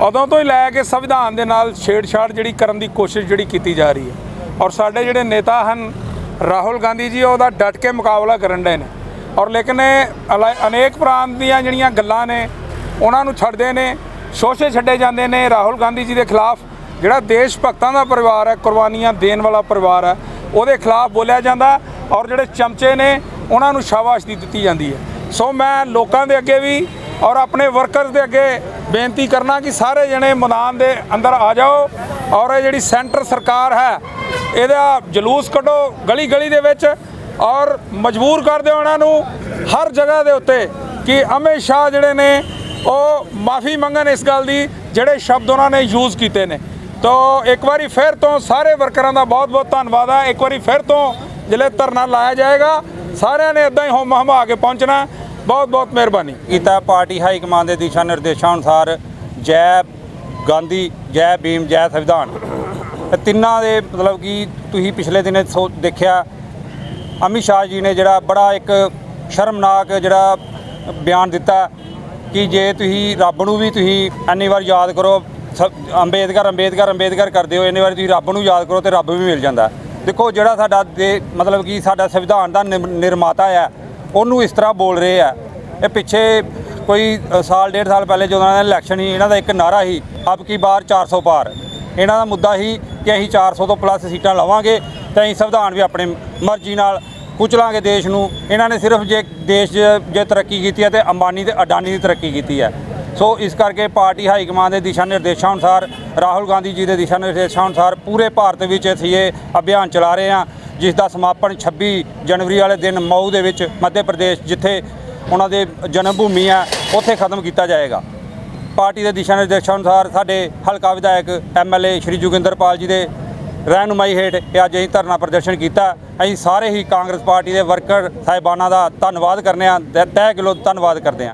ਉਦੋਂ ਤੋਂ ਹੀ ਲੈ ਕੇ ਸੰਵਿਧਾਨ ਦੇ ਨਾਲ ਛੇੜਛਾੜ ਜਿਹੜੀ ਕਰਨ ਦੀ ਕੋਸ਼ਿਸ਼ ਜਿਹੜੀ ਕੀਤੀ ਜਾ ਰਹੀ ਹੈ। ਔਰ ਸਾਡੇ ਜਿਹੜੇ ਨੇਤਾ ਹਨ, ਰਾਹੁਲ ਗਾਂਧੀ ਜੀ, ਉਹਦਾ ਡਟ ਕੇ ਮੁਕਾਬਲਾ ਕਰਨ ਦੇ ਨੇ। ਔਰ ਲੇਕਿਨ ਇਹ ਅਲਾ- ਅਨੇਕ ਪ੍ਰਾਂਤ ਦੀਆਂ ਜਿਹੜੀਆਂ ਗੱਲਾਂ ਨੇ, ਉਹਨਾਂ ਨੂੰ ਛੱਡਦੇ ਨੇ ਸ਼ੋਸ਼ੇ ਛੱਡੇ ਜਾਂਦੇ ਨੇ ਰਾਹੁਲ ਗਾਂਧੀ ਜੀ ਦੇ ਖਿਲਾਫ। ਜਿਹੜਾ ਦੇਸ਼ ਭਗਤਾਂ ਦਾ ਪਰਿਵਾਰ ਹੈ, ਕੁਰਬਾਨੀਆਂ ਦੇਣ ਵਾਲਾ ਪਰਿਵਾਰ ਹੈ, ਉਹਦੇ ਖਿਲਾਫ ਬੋਲਿਆ ਜਾਂਦਾ ਔਰ ਜਿਹੜੇ ਚਮਚੇ ਨੇ, ਉਹਨਾਂ ਨੂੰ ਸ਼ਾਬਾਸ਼ ਦਿੱਤੀ ਜਾਂਦੀ ਹੈ। ਸੋ ਮੈਂ ਲੋਕਾਂ ਦੇ ਅੱਗੇ ਵੀ ਔਰ ਆਪਣੇ ਵਰਕਰਸ ਦੇ ਅੱਗੇ ਬੇਨਤੀ ਕਰਨਾ ਕਿ ਸਾਰੇ ਜਣੇ ਮੈਦਾਨ ਦੇ ਅੰਦਰ ਆ ਜਾਓ ਔਰ ਇਹ ਜਿਹੜੀ ਸੈਂਟਰ ਸਰਕਾਰ ਹੈ, ਇਹਦਾ ਜਲੂਸ ਕੱਢੋ ਗਲੀ ਗਲੀ ਦੇ ਵਿੱਚ ਔਰ ਮਜਬੂਰ ਕਰ ਦਿਓ ਉਹਨਾਂ ਨੂੰ। ਹਰ ਜਗ੍ਹਾ ਦੇ ਉੱਤੇ ਕਿ ਅਮਿਤ ਸ਼ਾਹ ਜਿਹੜੇ ਨੇ ਉਹ ਮਾਫੀ ਮੰਗਣ ਇਸ ਗੱਲ ਦੀ, ਜਿਹੜੇ ਸ਼ਬਦ ਉਹਨਾਂ ਨੇ ਯੂਜ਼ ਕੀਤੇ ਨੇ। ਤੋ ਇੱਕ ਵਾਰੀ ਫਿਰ ਤੋਂ ਸਾਰੇ ਵਰਕਰਾਂ ਦਾ ਬਹੁਤ ਬਹੁਤ ਧੰਨਵਾਦ ਹੈ ਇੱਕ ਵਾਰੀ ਫਿਰ ਤੋਂ ਜਿਹੜੇ ਧਰਨਾ ਲਾਇਆ ਜਾਏਗਾ, ਸਾਰਿਆਂ ਨੇ ਇਦਾਂ ਹੀ ਹੋਮ ਹਮਾ ਕੇ ਪਹੁੰਚਣਾ। ਬਹੁਤ ਬਹੁਤ ਮਿਹਰਬਾਨੀ। ਕੀਤਾ ਪਾਰਟੀ ਹਾਈ ਕਮਾਨ ਦੇ ਦਿਸ਼ਾ ਨਿਰਦੇਸ਼ਾਂ ਅਨੁਸਾਰ ਜੈ ਗਾਂਧੀ, ਜੈ ਭੀਮ, ਜੈ ਸੰਵਿਧਾਨ। ਤਿੰਨਾਂ ਦੇ ਮਤਲਬ ਕਿ ਤੁਸੀਂ ਪਿਛਲੇ ਦਿਨੇ ਸੋ- ਦੇਖਿਆ, ਅਮਿਤ ਸ਼ਾਹ ਜੀ ਨੇ ਜਿਹੜਾ ਬੜਾ ਇੱਕ ਸ਼ਰਮਨਾਕ ਜਿਹੜਾ ਬਿਆਨ ਦਿੱਤਾ। ਕਿ ਜੇ ਤੁਸੀਂ ਰੱਬ ਨੂੰ ਵੀ ਤੁਸੀਂ ਇੰਨੀ ਵਾਰ ਯਾਦ ਕਰੋ ਸ- ਅੰਬੇਦਕਰ ਅੰਬੇਦਕਰ ਅੰਬੇਦਕਰ ਕਰਦੇ ਹੋ ਇੰਨੀ ਵਾਰ ਤੁਸੀਂ ਰੱਬ ਨੂੰ ਯਾਦ ਕਰੋ ਤੇ ਰੱਬ ਵੀ ਮਿਲ ਜਾਂਦਾ। ਦੇਖੋ ਜਿਹੜਾ ਸਾਡਾ ਦੇ ਮਤਲਬ ਕਿ ਸਾਡਾ ਸੰਵਿਧਾਨ ਦਾ ਨਿਰ- ਨਿਰਮਾਤਾ ਹੈ ਉਹਨੂੰ ਇਸ ਤਰ੍ਹਾਂ ਬੋਲ ਰਹੇ ਆ। ਇਹ ਪਿੱਛੇ ਕੋਈ ਸਾਲ, ਡੇਢ ਸਾਲ ਪਹਿਲੇ ਜਦੋਂ ਇਹਨਾਂ ਦਾ ਇਲੈਕਸ਼ਨ ਸੀ, ਇਹਨਾਂ ਦਾ ਇੱਕ ਨਾਰਾ ਸੀ ਆਪ ਕੀ ਬਾਰ 400 ਪਾਰ। ਇਹਨਾਂ ਦਾ ਮੁੱਦਾ ਸੀ ਕਿ ਅਸੀਂ 400 ਤੋਂ ਪਲੱਸ ਸੀਟਾਂ ਲਵਾਂਗੇ, ਤੇ ਅਸੀਂ ਸੰਵਿਧਾਨ ਵੀ ਆਪਣੇ ਮਰਜ਼ੀ ਨਾਲ ਕੁਚਲਾਂਗੇ ਦੇਸ਼ ਨੂੰ। ਇਹਨਾਂ ਨੇ ਸਿਰਫ ਜੇ ਦੇਸ਼ 'ਚ ਜੇ ਤਰੱਕੀ ਕੀਤੀ ਹੈ ਤੇ ਅੰਬਾਨੀ ਤੇ ਅਡਾਨੀ ਦੀ ਤਰੱਕੀ ਕੀਤੀ ਹੈ। ਸੋ ਇਸ ਕਰਕੇ ਪਾਰਟੀ ਹਾਈ ਕਮਾਂਡ ਦੇ ਦਿਸ਼ਾ ਨਿਰਦੇਸ਼ਾਂ ਅਨੁਸਾਰ, ਰਾਹੁਲ ਗਾਂਧੀ ਜੀ ਦੇ ਦਿਸ਼ਾ ਨਿਰਦੇਸ਼ਾਂ ਅਨੁਸਾਰ ਪੂਰੇ ਭਾਰਤ ਵਿੱਚ ਅਸੀਂ ਇਹ ਅਭਿਆਨ ਚਲਾ ਰਹੇ ਹਾਂ, ਜਿਸ ਦਾ ਸਮਾਪਨ 26 ਜਨਵਰੀ ਵਾਲੇ ਦਿਨ ਮਊ ਦੇ ਵਿੱਚ ਮੱਧ ਪ੍ਰਦੇਸ਼ ਜਿੱਥੇ ਉਹਨਾਂ ਦੇ ਜਨਮ ਭੂਮੀ ਹੈ, ਉੱਥੇ ਖਤਮ ਕੀਤਾ ਜਾਏਗਾ। ਪਾਰਟੀ ਦੇ ਦਿਸ਼ਾ ਨਿਰਦੇਸ਼ਾਂ ਅਨੁਸਾਰ ਸਾਡੇ ਹਲਕਾ ਵਿਧਾਇਕ ਐਮਐਲਏ ਸ਼੍ਰੀ ਜੋਗਿੰਦਰਪਾਲ ਜੀ ਦੇ ਰਹਿਨੁਮਾਈ ਹੇਠ ਇਹ ਅੱਜ ਅਸੀਂ ਧਰਨਾ ਪ੍ਰਦਰਸ਼ਨ ਕੀਤਾ। ਅਸੀਂ ਸਾਰੇ ਹੀ ਕਾਂਗਰਸ ਪਾਰਟੀ ਦੇ ਵਰਕਰ, ਸਾਹਿਬਾਨਾਂ ਦਾ ਧੰਨਵਾਦ ਕਰਨੇ ਆ। ਤਹਿ ਦਿਲੋਂ ਧੰਨਵਾਦ ਕਰਦੇ ਹਾਂ